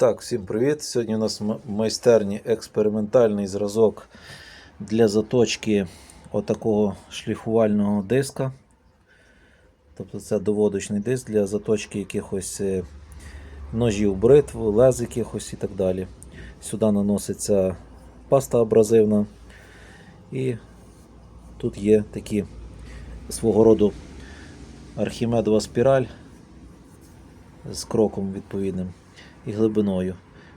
Так, всім привіт. Сьогодні у нас в майстерні експериментальний зразок для заточки отакого шліфувального диска. Тобто це доводочний диск для заточки якихось е, ножів бритв, лез якихось і так далі. Сюди наноситься паста абразивна. І тут є такі свого роду архімедова спіраль з кроком відповідним і глибиною.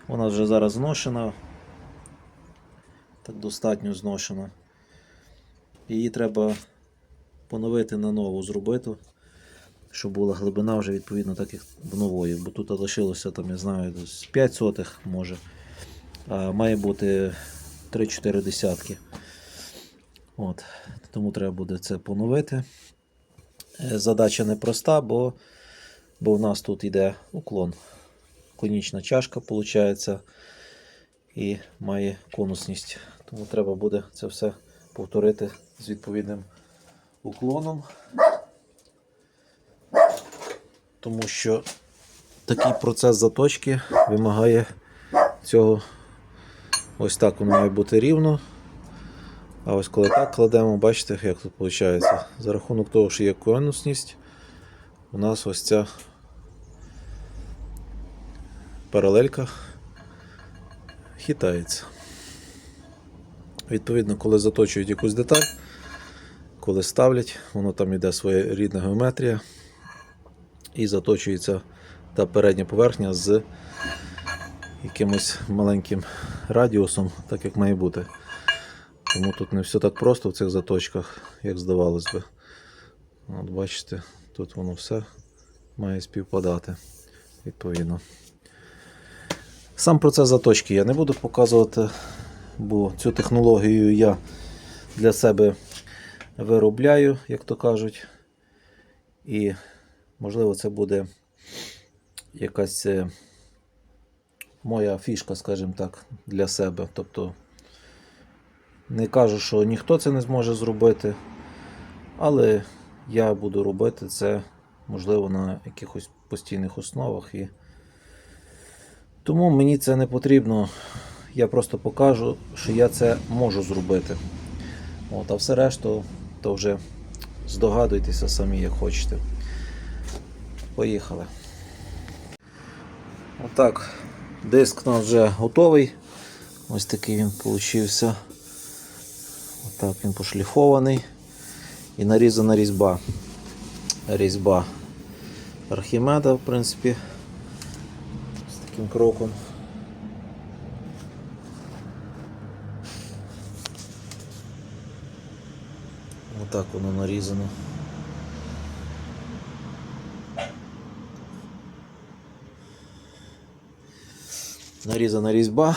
Вона вже зараз зношена, так достатньо зношена. Її треба поновити на нову зробити, щоб була глибина вже відповідно так як нової. Бо тут лишилося там, я знаю, десь 5 сотих може. А має бути 3-4 десятки. От. Тому треба буде це поновити. Е, Задача непроста, бо, бо в нас тут йде уклон конічна чашка виходить, і має конусність. Тому треба буде це все повторити з відповідним уклоном. Тому що такий процес заточки вимагає цього. Ось так воно має бути рівно. А ось коли так кладемо, бачите, як тут виходить. За рахунок того, що є конусність, у нас ось ця паралелька хитається. Відповідно, коли заточують якусь деталь, коли ставлять, воно там йде своя рідна геометрія і заточується та передня поверхня з якимось маленьким радіусом, так як має бути. Тому тут не все так просто в цих заточках, як здавалось би. От бачите, тут воно все має співпадати відповідно. Сам процес заточки я не буду показувати, бо цю технологію я для себе виробляю, як то кажуть. І, можливо, це буде якась е, моя фішка, скажімо так, для себе. Тобто не кажу, що ніхто це не зможе зробити, але я буду робити це, можливо, на якихось постійних основах. І тому мені це не потрібно. Я просто покажу, що я це можу зробити. От, а все решту, то вже здогадуйтеся самі, як хочете. Поїхали. Отак, диск у нас вже готовий. Ось такий він получився. Отак він пошліфований. І нарізана різьба. Різьба Архімеда, в принципі таким кроком. Отак воно нарізано. Нарізана різьба,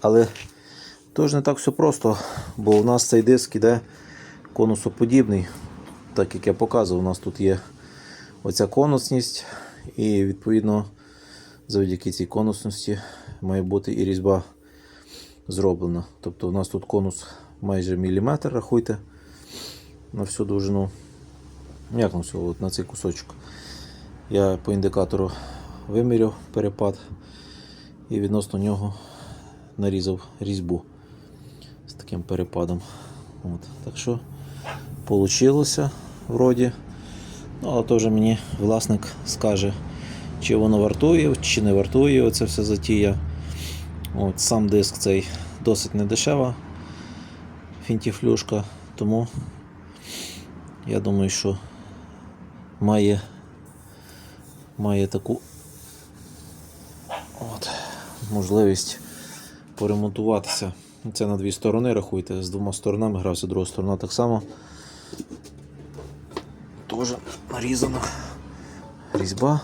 але теж не так все просто, бо у нас цей диск іде конусоподібний, так як я показував, у нас тут є оця конусність і відповідно завдяки цій конусності має бути і різьба зроблена. Тобто у нас тут конус майже міліметр, рахуйте, на всю довжину. Як на всю, на цей кусочок. Я по індикатору виміряв перепад і відносно нього нарізав різьбу з таким перепадом. От. Так що вийшло вроді. Ну, але вже мені власник скаже, чи воно вартує, чи не вартує оце все затія. От, Сам диск цей досить недешева фінтіфлюшка, тому я думаю, що має, має таку от, можливість поремонтуватися. Це на дві сторони, рахуйте, з двома сторонами грався, друга сторона так само. Теж нарізана різьба.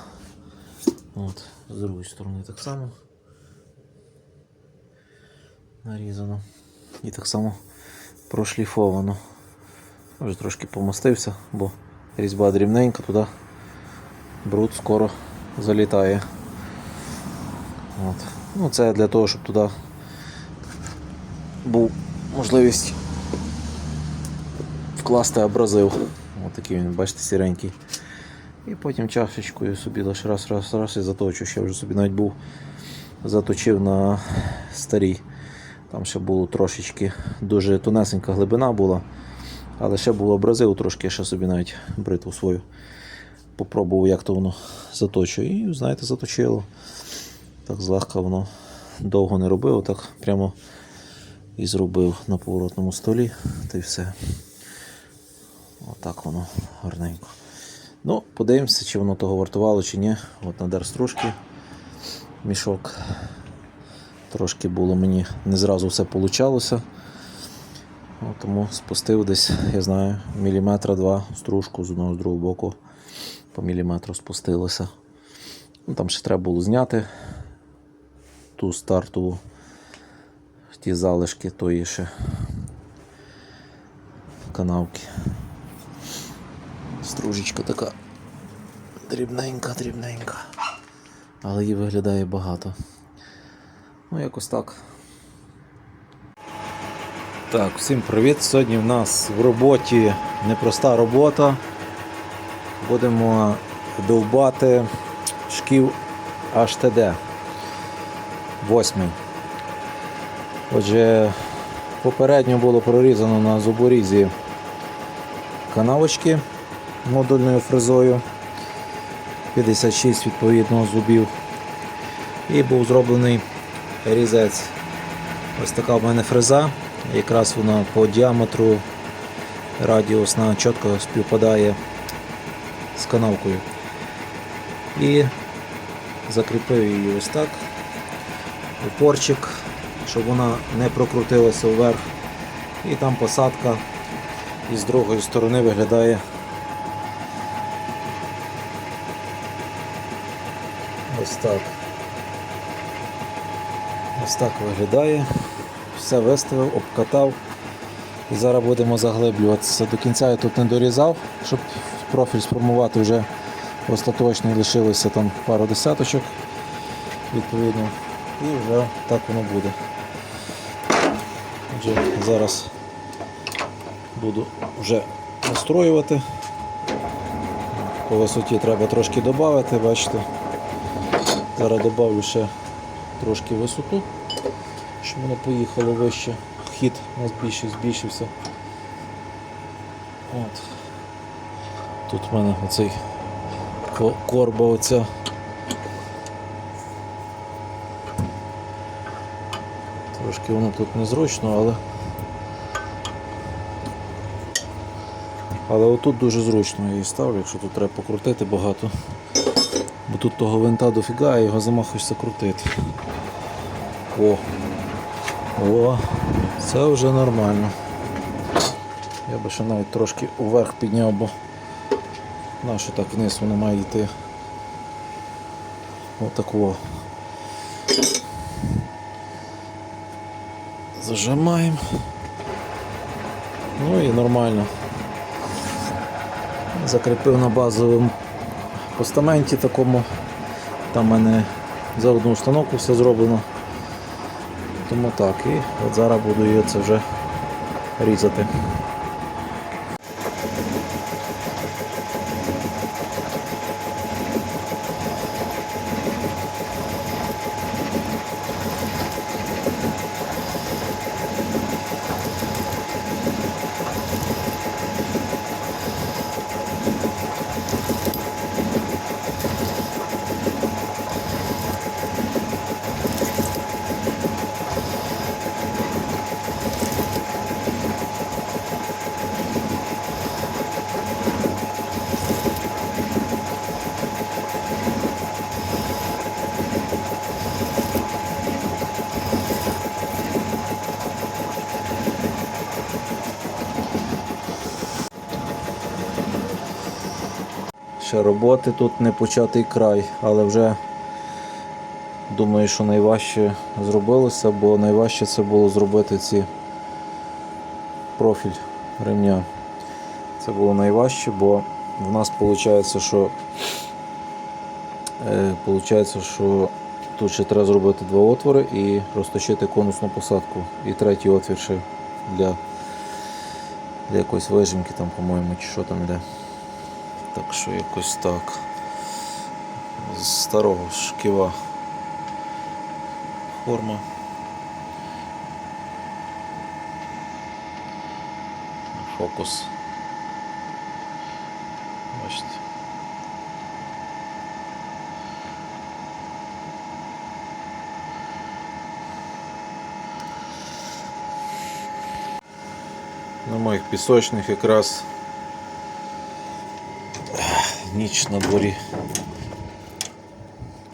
От, з другої сторони так само нарізано. І так само прошліфовано. Вже трошки помастився, бо різьба дрібненька, туди бруд скоро залітає. От. Ну, Це для того, щоб туди був можливість вкласти абразив. Ось такий він, бачите, сіренький. І потім чашечкою собі лише раз, раз, раз і заточу. Ще вже собі навіть був заточив на старій. Там ще було трошечки дуже тонесенька глибина була, але ще було абразив трошки, ще собі навіть бритву свою попробував, як то воно заточує. І, знаєте, заточило. Так злегка воно довго не робив, так прямо і зробив на поворотному столі, та й все. Отак воно гарненько. Ну, подивимося, чи воно того вартувало, чи ні. От надер стружки мішок. Трошки було мені не зразу все получалося. Тому спустив десь, я знаю, міліметра два стружку з одного з другого боку. По міліметру спустилося. Ну, там ще треба було зняти ту стартову, ті залишки тої ще канавки. Стружечка така дрібненька, дрібненька. Але її виглядає багато. Ну, якось так. Так, всім привіт. Сьогодні в нас в роботі непроста робота. Будемо довбати шків HTD 8. Отже, попередньо було прорізано на зуборізі канавочки модульною фрезою. 56 відповідно зубів. І був зроблений різець. Ось така в мене фреза. Якраз вона по діаметру радіусна чітко співпадає з канавкою. І закріпив її ось так. Упорчик, щоб вона не прокрутилася вверх. І там посадка з другої сторони виглядає так. Ось так виглядає. Все виставив, обкатав. І зараз будемо заглиблюватися. До кінця я тут не дорізав, щоб профіль сформувати вже остаточний, лишилося там пару десяточок відповідно. І вже так воно буде. Отже, зараз буду вже настроювати. По висоті треба трошки додати, бачите. Зараз додавлю ще трошки висоту, щоб воно поїхало вище. Хід у нас більше збільшився. От. Тут в мене оцей корба оця. Трошки воно тут незручно, але. Але отут дуже зручно я її ставлю, якщо тут треба покрутити багато. Бо тут того винта дофіга, і його замахуєшся крутити. О! О! Це вже нормально. Я би ще навіть трошки вверх підняв, бо нащо так вниз воно має йти. Отако. Зажимаємо. Ну і нормально. Закріпив на базовому постаменті такому. Там в мене за одну установку все зроблено. Тому так, і от зараз буду її це вже різати. Ще роботи тут не початий край, але вже думаю, що найважче зробилося, бо найважче це було зробити ці профіль ремня. Це було найважче, бо в нас виходить, що, е, получається, що тут ще треба зробити два отвори і розточити конусну посадку. І третій отвір ще для, для якоїсь вижимки, там, по-моєму, чи що там йде. Так що якось так. З старого шківа форма. Фокус. Бачите. На моїх пісочних якраз ніч на дворі.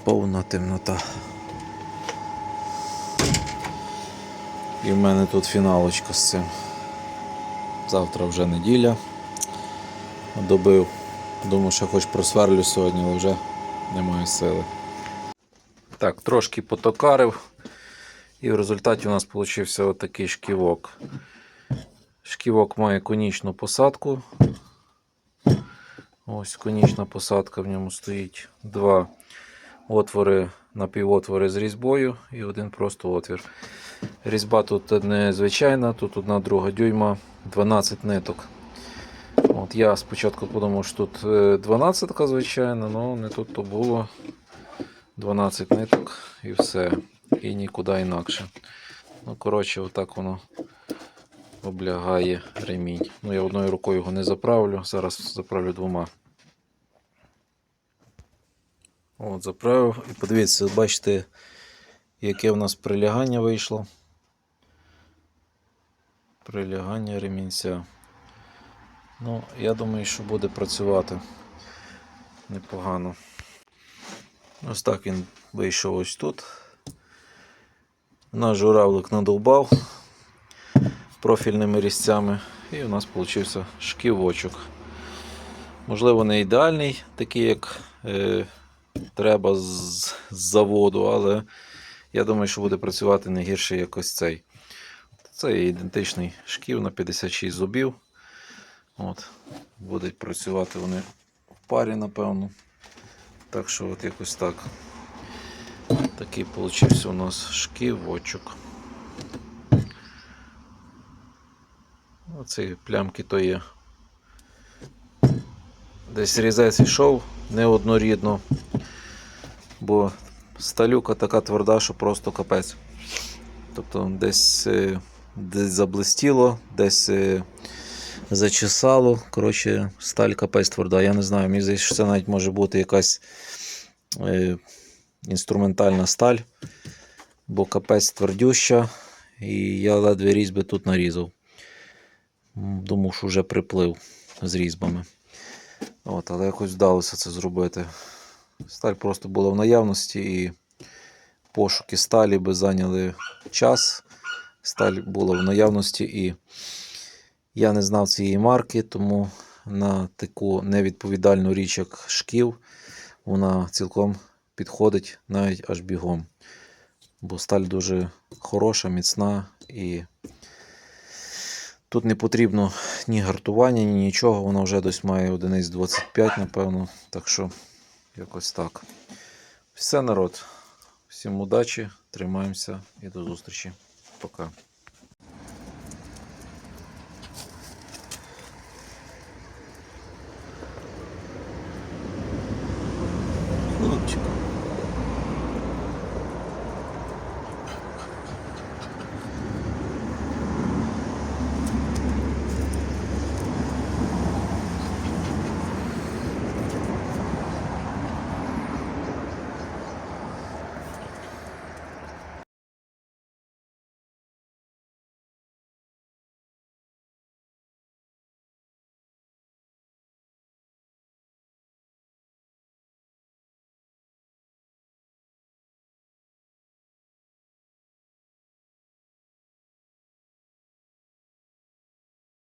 Повна темнота. І в мене тут фіналочка з цим. Завтра вже неділя. Добив. Думаю, що хоч просверлю сьогодні, але вже немає сили. Так, трошки потокарив. І в результаті у нас вийшов отакий шківок. Шківок має конічну посадку. Ось конічна посадка в ньому стоїть. Два отвори напівотвори з різьбою і один просто отвір. Різьба тут не звичайна, тут одна друга дюйма, 12 ниток. От Я спочатку подумав, що тут е, 12 звичайна, але не тут то було 12 ниток і все. І нікуди інакше. Ну, коротше, отак воно облягає ремінь. Ну, я одною рукою його не заправлю, зараз заправлю двома. От, заправив. І подивіться, бачите, яке в нас прилягання вийшло. Прилягання ремінця. Ну, я думаю, що буде працювати непогано. Ось так він вийшов ось тут. Наш журавлик надовбав профільними різцями, і у нас вийшов шківочок. Можливо, не ідеальний, такий, як е, треба з, з заводу, але я думаю, що буде працювати не гірше як ось цей. Це є ідентичний шків на 56 зубів. От. Будуть працювати вони в парі, напевно. Так що от якось так. Такий получився у нас шківочок. Оці плямки то є. Десь різець йшов неоднорідно, бо сталюка така тверда, що просто капець. Тобто десь, е, десь заблистіло, десь е, зачесало. Коротше, сталь капець тверда. Я не знаю, мені здається, що це навіть може бути якась е, інструментальна сталь, бо капець твердюща, і я ледве різьби тут нарізав. Думав, що вже приплив з різьбами. От, але якось вдалося це зробити. Сталь просто була в наявності і пошуки сталі би зайняли час. Сталь була в наявності і я не знав цієї марки, тому на таку невідповідальну річ, як шків, вона цілком підходить навіть аж бігом. Бо сталь дуже хороша, міцна і тут не потрібно ні гартування, ні нічого. Вона вже десь має одиниць 25, напевно. Так що якось так. Все, народ. Всім удачі, тримаємося і до зустрічі. Пока.